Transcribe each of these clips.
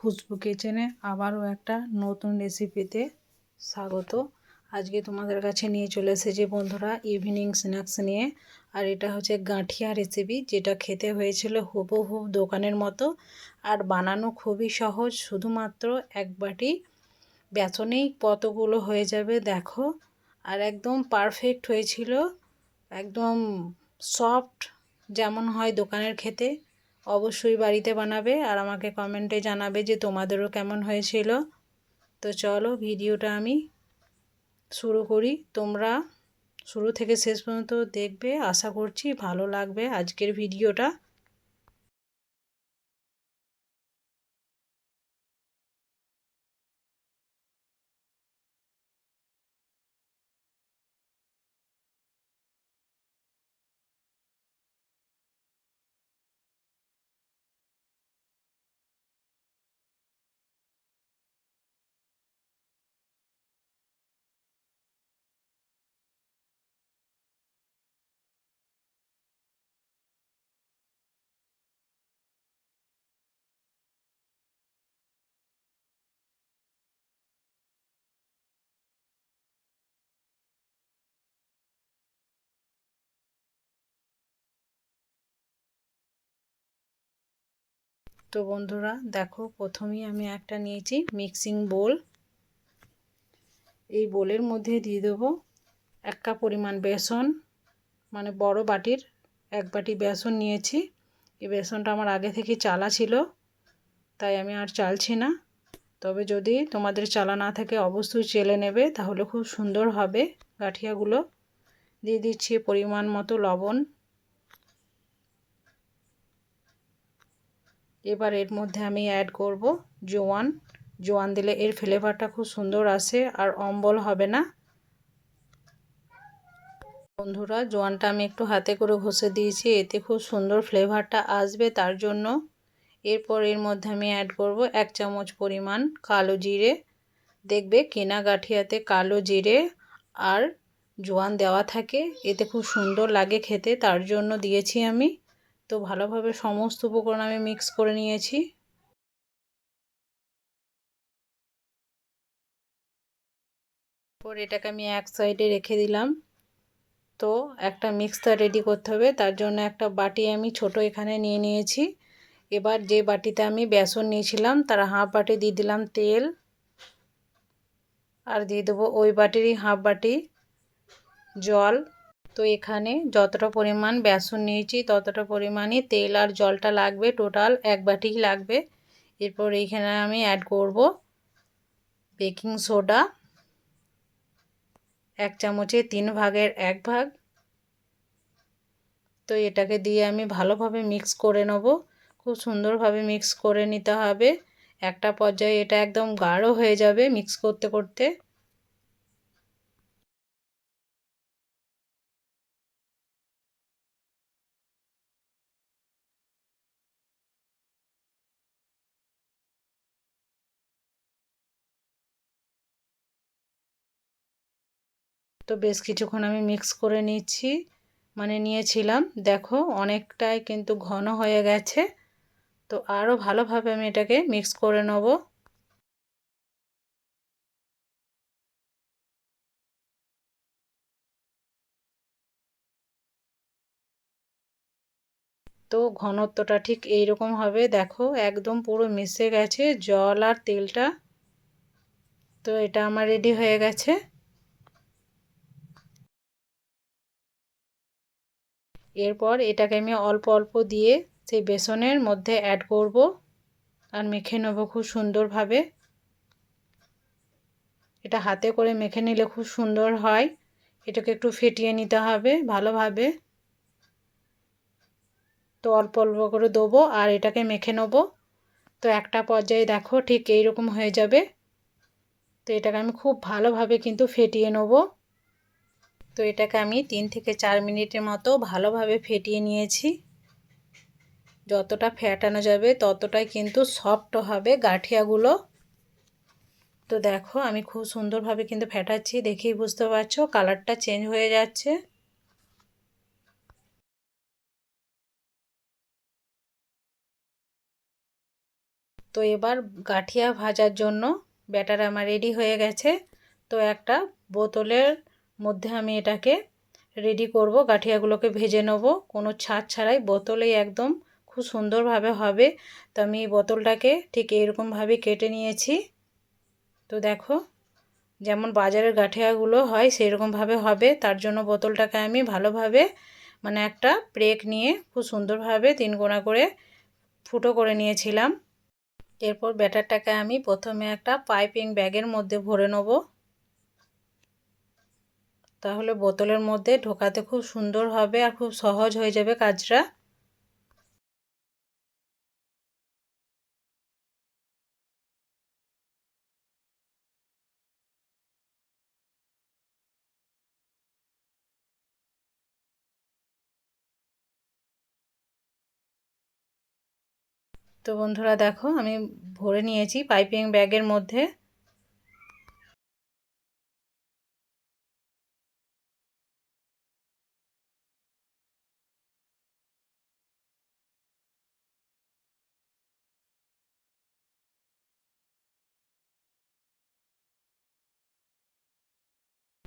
খুশবু কিচেনে আবারও একটা নতুন রেসিপিতে স্বাগত। আজকে তোমাদের কাছে নিয়ে চলে এসেছি বন্ধুরা ইভিনিং স্ন্যাক্স নিয়ে। আর এটা হচ্ছে গাঁঠিয়া রেসিপি যেটা খেতে হয়েছিল হুবহু দোকানের মতো। আর বানানো খুবই সহজ, শুধুমাত্র এক বাটি। বেসনেই কতগুলো হয়ে যাবে দেখো। আর একদম পারফেক্ট হয়েছিল, একদম সফট যেমন হয় দোকানের খেতে। অবশ্যই বাড়িতে বানাবে আর আমাকে কমেন্টে জানাবে যে তোমাদেরও কেমন হয়েছিল। তো চলো ভিডিওটা আমি শুরু করি। তোমরা শুরু থেকে শেষ পর্যন্ত দেখবে। আশা করছি ভালো লাগবে আজকের ভিডিওটা। তো বন্ধুরা, দেখো প্রথমেই আমি একটা নিয়েছি মিক্সিং বোল এই বোলের মধ্যে দিয়ে দেবো এক কাপ পরিমাণ বেসন মানে বড় বাটির এক বাটি বেসন নিয়েছি। এই বেসনটা আমার আগে থেকে চালা ছিল, তাই আমি আর চালছি না। তবে যদি তোমাদের চালা না থাকে, অবশ্যই চেলে নেবে, তাহলে খুব সুন্দর হবে গাঠিয়াগুলো। দিয়ে দিচ্ছি পরিমাণ মতো লবণ। এবার এর মধ্যে আমি অ্যাড করব জোয়ান। জোয়ান দিলে এর ফ্লেভারটা খুব সুন্দর আসে আর অম্বল হবে না। বন্ধুরা, জোয়ানটা আমি একটু হাতে করে ঘষে দিয়েছি, এতে খুব সুন্দর ফ্লেভারটা আসবে তার জন্য। এরপর এর মধ্যে আমি অ্যাড করব এক চামচ পরিমাণ কালো জিরে। দেখবে কেনা গাঠিয়াতে কালো জিরে আর জোয়ান দেওয়া থাকে, এতে খুব সুন্দর লাগে খেতে, তার জন্য দিয়েছি আমি। তো ভালোভাবে সমস্ত উপকরণ আমি মিক্স করে নিয়েছি। এটাকে আমি এক সাইডে রেখে দিলাম। তো একটা মিক্সচার রেডি করতে হবে, তার জন্য একটা বাটি আমি ছোট এখানে নিয়ে নিয়েছি। এবার যে বাটিতে আমি বেসন নিয়েছিলাম, তার হাফ বাটি দিয়ে দিলাম তেল। আর দিয়ে দেবো ওই বাটিরই হাফ বাটি জল। তো এখানে যতটা পরিমাণ বেসন নিয়েছি, ততটা পরিমাণই তেল আর জলটা লাগবে টোটাল এক বাটি লাগবে। এরপর এইখানে আমি অ্যাড করব বেকিং সোডা এক চামচে তিন ভাগের এক ভাগ। তো এটাকে দিয়ে আমি ভালোভাবে মিক্স করে নেব। খুব সুন্দরভাবে মিক্স করে নিতে হবে। একটা পর্যায়ে এটা একদম গাঢ় হয়ে যাবে মিক্স করতে করতে। তো বেশ কিছুক্ষণ আমি মিক্স করে নিচ্ছি। মানে নিয়েছিলাম। দেখো, অনেকটাই কিন্তু ঘন হয়ে গেছে। তো আরও ভালোভাবে আমি এটাকে মিক্স করে নেব। তো ঘনত্বটা ঠিক এইরকম হবে। দেখো, একদম পুরো মিশে গেছে। জল আর তেলটা। তো এটা আমার রেডি হয়ে গেছে। এরপর এটাকে আমি অল্প অল্প দিয়ে সেই বেসনের মধ্যে অ্যাড করব আর মেখে নেব খুব সুন্দরভাবে। এটা হাতে করে মেখে নিলে খুব সুন্দর হয়। এটাকে একটু ফেটিয়ে নিতে হবে ভালোভাবে। তো অল্প অল্প করে দেবো আর এটাকে মেখে নেব। তো একটা পর্যায়ে দেখো ঠিক এইরকম হয়ে যাবে। তো এটাকে আমি খুব ভালোভাবে কিন্তু ফেটিয়ে নেব। তো এটাকে আমি তিন থেকে চার মিনিটের মতো ভালোভাবে ফেটিয়ে নিয়েছি। যতটা ফেটানো যাবে ততটাই কিন্তু সফট হবে গাঠিয়াগুলো। তো দেখো, আমি খুব সুন্দরভাবে কিন্তু ফেটাচ্ছি, দেখেই বুঝতে পারছ, কালারটা চেঞ্জ হয়ে যাচ্ছে। তো এবার গাঠিয়া ভাজার জন্য ব্যাটার আমার রেডি হয়ে গেছে। তো একটা বোতলের মধ্যে আমি এটাকে রেডি করব। গাঠিয়াগুলোকে ভেজে নেব। কোনো ছাদ ছাড়াই বোতলেই একদম খুব সুন্দরভাবে হবে। তো আমি এই বোতলটাকে ঠিক এরকমভাবে কেটে নিয়েছি। তো দেখো, যেমন বাজারের গাঠিয়াগুলো হয় সেরকমভাবে হবে। তার জন্য বোতলটাকে আমি ভালোভাবে মানে একটা প্রেক নিয়ে খুব সুন্দরভাবে তিন কোনা করে ফুটো করে নিয়েছিলাম। এরপর ব্যাটারটাকে আমি প্রথমে একটা পাইপিং ব্যাগের মধ্যে ভরে নেব। তাহলে বোতলের মধ্যে ঢোকাতে খুব সুন্দর হবে আর খুব সহজ হয়ে যাবে কাজটা। তো বন্ধুরা দেখো, আমি ভরে নিয়েছি পাইপিং ব্যাগের মধ্যে।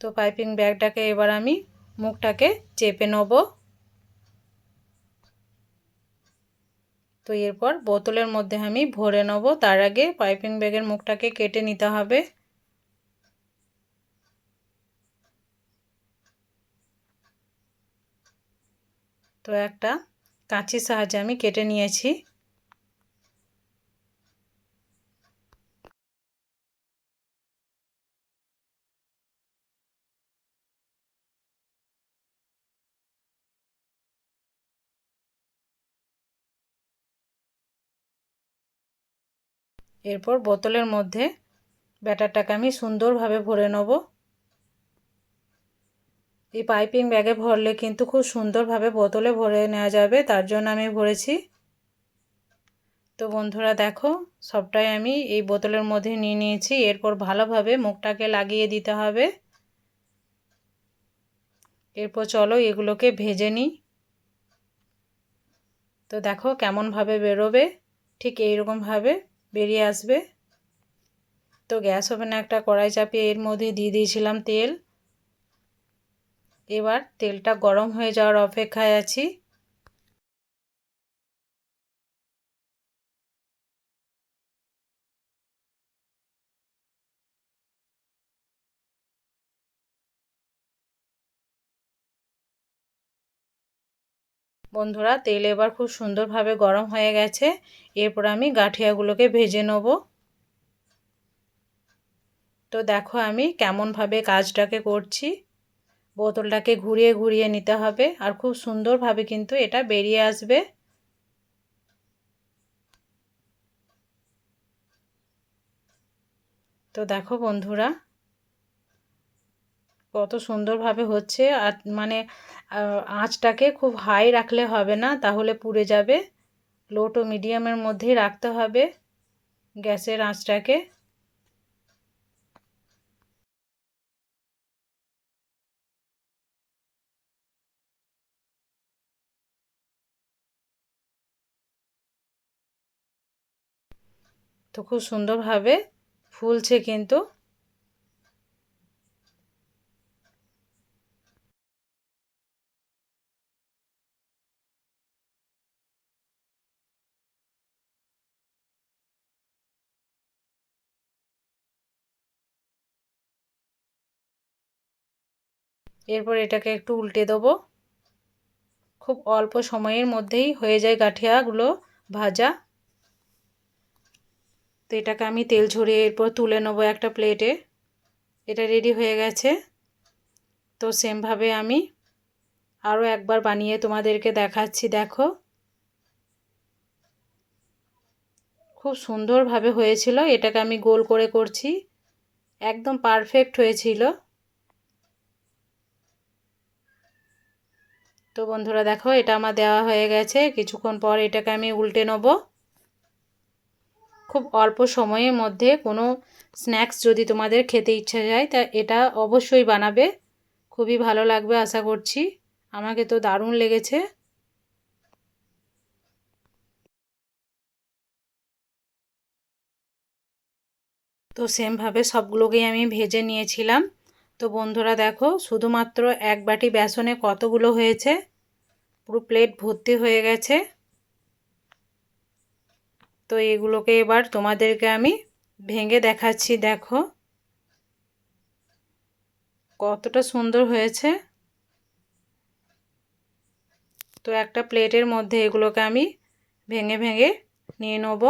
তো পাইপিং ব্যাগটাকে এবার আমি মুখটাকে চেপে নেব। তো এরপর বোতলের মধ্যে আমি ভরে নেব। তার আগে পাইপিং ব্যাগের মুখটাকে কেটে নিতে হবে। তো একটা কাঁচির সাহায্যে আমি কেটে নিয়েছি। এরপর বোতলের মধ্যে ব্যাটারটাকে আমি সুন্দরভাবে ভরে নেব। এই পাইপিং ব্যাগে ভরলে কিন্তু খুব সুন্দরভাবে বোতলে ভরে নেওয়া যাবে, তার জন্য আমি ভরেছি। তো বন্ধুরা দেখো, সবটাই আমি এই বোতলের মধ্যে নিয়ে নিয়েছি, এরপর ভালোভাবে মুখটাকে লাগিয়ে দিতে হবে। এরপর চলো এগুলোকে ভেজে নিই। তো দেখো কেমনভাবে বেরোবে, ঠিক এইরকমভাবে। বেরিয়ে আসবে। তো গ্যাস ওভেনে একটা কড়াই চাপিয়ে এর মধ্যে দিয়ে দিয়েছিলাম তেল। এবার তেলটা গরম হয়ে যাওয়ার অপেক্ষায় আছি। বন্ধুরা, তেল এবার খুব সুন্দরভাবে গরম হয়ে গেছে। এরপর আমি গাঠিয়াগুলোকে ভেজে নেব। তো দেখো আমি কেমনভাবে কাজটাকে করছি। বোতলটাকে ঘুরিয়ে ঘুরিয়ে নিতে হবে আর খুব সুন্দরভাবে কিন্তু এটা বেরিয়ে আসবে। তো দেখো বন্ধুরা কত সুন্দরভাবে হচ্ছে। আর মানে আঁচটাকে খুব হাই রাখলে হবে না, তাহলে পুড়ে যাবে। লো টু মিডিয়ামের মধ্যেই রাখতে হবে গ্যাসের আঁচটাকে। তো খুব সুন্দরভাবে ফুলছে কিন্তু। এরপর এটাকে একটু উল্টে দেবো। খুব অল্প সময়ের মধ্যেই হয়ে যায় গাঠিয়াগুলো ভাজা। তো এটাকে আমি তেল ঝরিয়ে এরপর তুলে নেব একটা প্লেটে এটা রেডি হয়ে গেছে। তো সেমভাবে আমি আরও একবার বানিয়ে তোমাদেরকে দেখাচ্ছি, দেখো। খুব সুন্দরভাবে হয়েছিল, এটাকে আমি গোল করে করছি। একদম পারফেক্ট হয়েছিল। তো বন্ধুরা দেখো, এটা আমার দেওয়া হয়ে গেছে। কিছুক্ষণ পর এটাকে আমি উল্টে নেব। খুব অল্প সময়ের মধ্যে কোনো স্ন্যাক্স যদি তোমাদের খেতে ইচ্ছা যায়, তা এটা অবশ্যই বানাবে। খুবই ভালো লাগবে, আশা করছি। আমাকে তো দারুণ লেগেছে। তো সেমভাবে সবগুলোকেই আমি ভেজে নিয়েছিলাম। তো বন্ধুরা দেখো, শুধুমাত্র এক বাটি বেসনে কতগুলো হয়েছে? পুরো প্লেট ভর্তি হয়ে গেছে। তো এগুলোকে এবার তোমাদেরকে আমি ভেঙে দেখাচ্ছি, দেখো। কতটা সুন্দর হয়েছে। তো একটা প্লেটের মধ্যে এগুলোকে আমি ভেঙে ভেঙে নিয়ে নেব।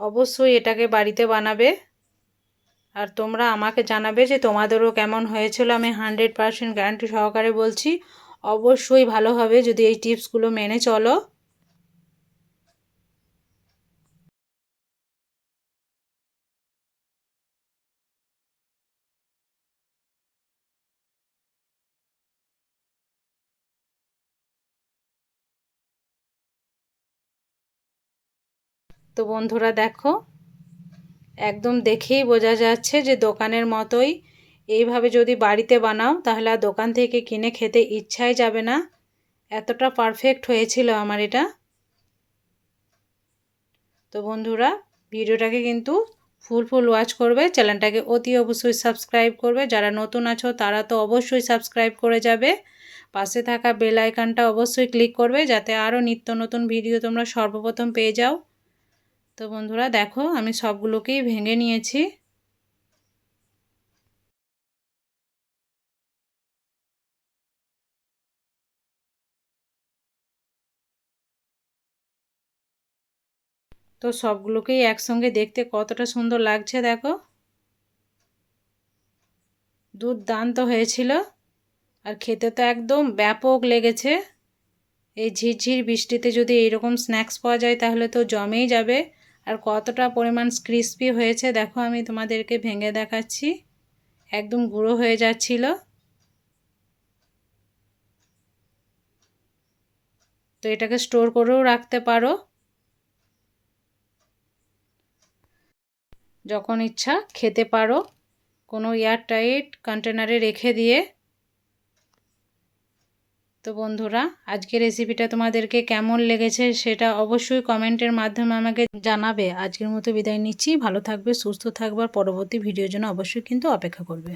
অবশ্যই এটাকে বাড়িতে বানাবে। আর তোমরা আমাকে জানাবে যে তোমাদেরও কেমন হয়েছিল। আমি হান্ড্রেড পারসেন্ট গ্যারান্টি সহকারে বলছি, অবশ্যই ভালো হবে যদি এই টিপসগুলো মেনে চলো। তো বন্ধুরা দেখো, একদম দেখেই বোঝা যাচ্ছে যে দোকানের মতোই। এইভাবে যদি বাড়িতে বানাও, তাহলে আর দোকান থেকে কিনে খেতে ইচ্ছাই যাবে না। এতটা পারফেক্ট হয়েছিল আমার এটা। তো বন্ধুরা, ভিডিওটাকে কিন্তু ফুল ফুল ওয়াচ করবে। চ্যানেলটাকে অতি অবশ্যই সাবস্ক্রাইব করবে। যারা নতুন আছো, তারা তো অবশ্যই সাবস্ক্রাইব করে যাবে। পাশে থাকা বেল আইকনটা অবশ্যই ক্লিক করবে, যাতে আরও নিত্য নতুন ভিডিও তোমরা সর্বপ্রথম পেয়ে যাও। তো বন্ধুরা দেখো, আমি সবগুলোকেই ভেঙে নিয়েছি। তো সবগুলোকেই একসঙ্গে দেখতে কতটা সুন্দর লাগছে দেখো। দুর্দান্ত হয়েছিল। আর খেতে তো একদম ব্যাপক লেগেছে। এই ঝিরঝির বৃষ্টিতে যদি এইরকম স্ন্যাক্স পাওয়া যায় তাহলে তো জমেই যাবে। আর কতটা পরিমাণ ক্রিস্পি হয়েছে দেখো আমি তোমাদেরকে ভেঙে দেখাচ্ছি। একদম গুঁড়ো হয়ে যাচ্ছিল। তো এটাকে স্টোর করেও রাখতে পারো। যখন ইচ্ছা খেতে পারো। কোনো এয়ারটাইট কন্টেনারে রেখে দিয়ে তো বন্ধুরা আজকে রেসিপিটা তোমাদেরকে কেমন লেগেছে সেটা অবশ্যই কমেন্টের মাধ্যমে আমাকে জানাবে। আজকের মতো বিদায় নিচ্ছি। ভালো থাকবে, সুস্থ থাকবার পরবর্তী ভিডিওর জন্য অবশ্যই কিন্তু অপেক্ষা করবে।